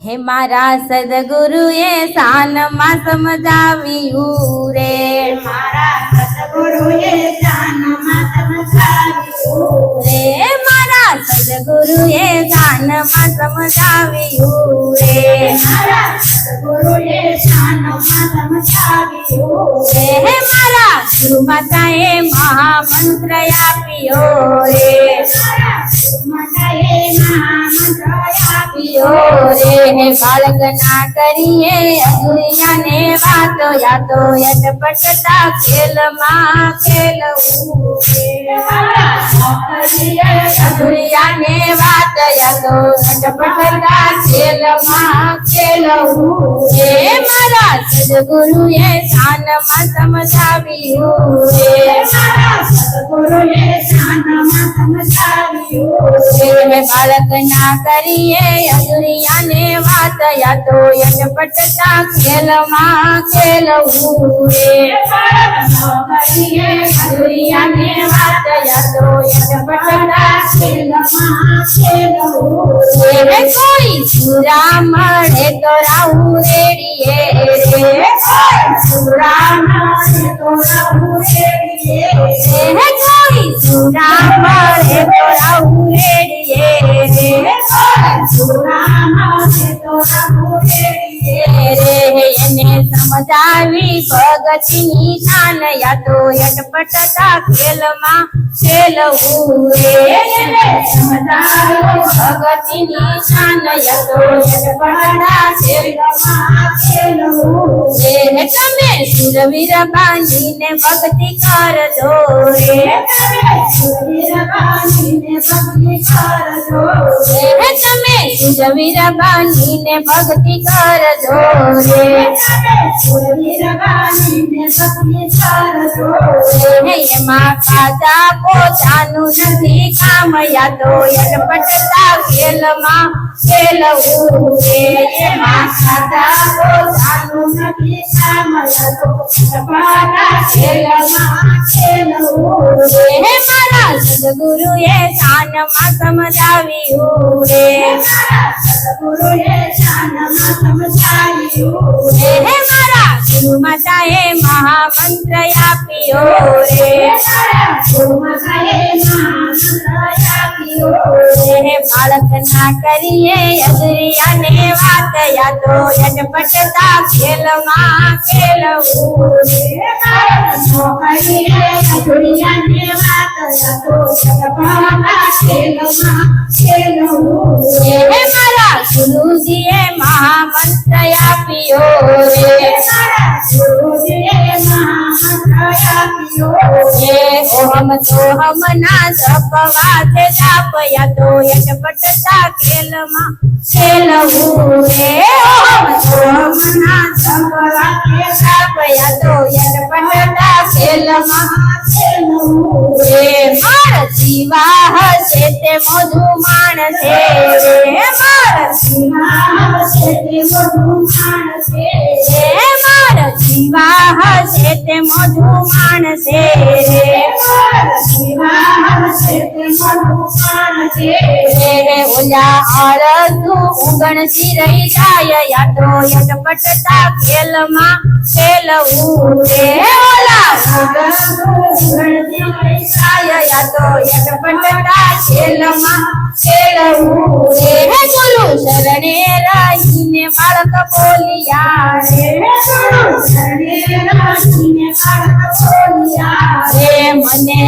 હે મારા સદગુરુએ સાનમાં સમજાવ્યું રે. મારા સદગુરુએ જાનમાં સમજાવ્યું રે. મારા સદગુરુએ સાનમાં સમજાવ્યું રે મારા સદગુરુએ જાનમાં સમજાવ્યું રે હે મારા ગુરુ માતાએ મહામંત્ર આપ્યો રે મારા ગુરુમાતાએ મહામંત્ર આપ્યો પિયો રે હે બાળક ના કરીએ અધુરિયાને વાતો યાતો યટપટતા ખેલમાં ખેલવું રે મારા છોકરીએ અધુરિયાને વાત યાતો યટપટતા ખેલમાં ખેલવું રે મારા સદગુરુએ શાનમાં સમજાવ્યું રે મારા સદગુરુએ જાનમાં બાળક ના કરીએ અધુરિયાને વાત યાતો યટપટતા ખેલમાં ખેલવું રે ખેલમાં ખેલવું રે કોઈ સુરા મળે તો રાહુ રેડીએ. રે સુરામાં તો રહું રેડીએ. હે કોઈ સુરા મળે તો સુરામાં તો રહું રેડીએ રે એને સમજાવી ભગતની શાન યાદો યટપટતા ખેલમાં ખેલવું રે ભગતની શાન રે તમે સુરવીર બાંધીને ભક્તિ કરજો. રે ભક્તિ કરજો. તમે સુરવીર બાંધીને ભક્તિ કરજો. રે એમાં કાચા પોતાનું નથી કામ. યાતો યટપટતા ખેલમાં ખાતા મારા સદગુરુએ શાનમાં સમજાવ્યું. રે સદગુરુએ મહામંત્ર આપ્યો રે. બાળક ના કરીએ અગરિયાને વાત યાતો યટપટતા ખેલમાં ખેલવું રે હે મારા ગુરુજીએ મહામંત્ર આપ્યો રે હે ઓહમ સોહમ ના જપવા છે જાપયા તો યટપટતા ખેલમાં ખેલવું રે ઓહમ સોહમ ના જપવા છે જાપયા તો યટપટતા ખેલમાં રે માર જીવા હશે તે મોઢું માણસે રે માર હે માર જીવા હશે તે મોઢું માણસે રે રે ઓલા રહી જાય યા તો યટપટતા ખેલમાં ખેલવું રે ખેલવું રે ગુરુ બાળક બોલિયા મને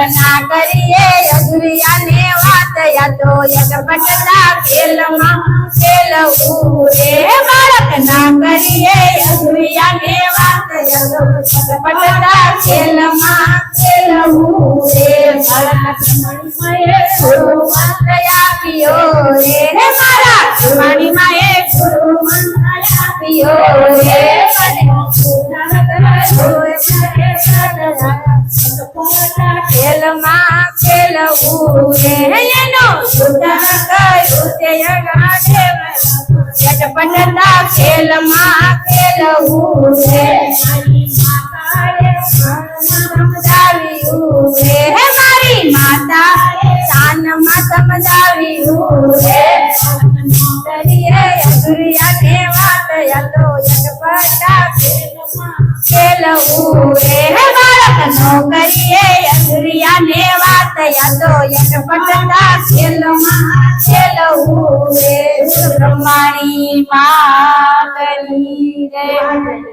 કલ્પના કરીએ અધુરિયાને વાતયા તો એક બટના ખેલમાં ખેલવું રે બાળકના કરીએ અધુરિયાને વાતયા તો એક બટના ખેલમાં ખેલવું રે બાળક મણિમયે ગુરુ મંત્ર આપ્યો રે મારા મણિમયે ગુરુ મંત્ર આપ્યો રે ખેલવું રે એનો ઉદા કર્યું તે અગાડે ચટપટતા ખેલમાં ખેલવું રે સમજાવ્યું રે હે મારી માતા શાનમાં સમજાવ્યું રે તરીએ અધુરિયાને વાત યાદો યટપટા ખેલવું રે હે બાળક નો કરીએ અધુરિયાને વાત યાદો યટપટતા ખેલમાં ખેલવું રે બ્રહ્માણી માં કરી રે.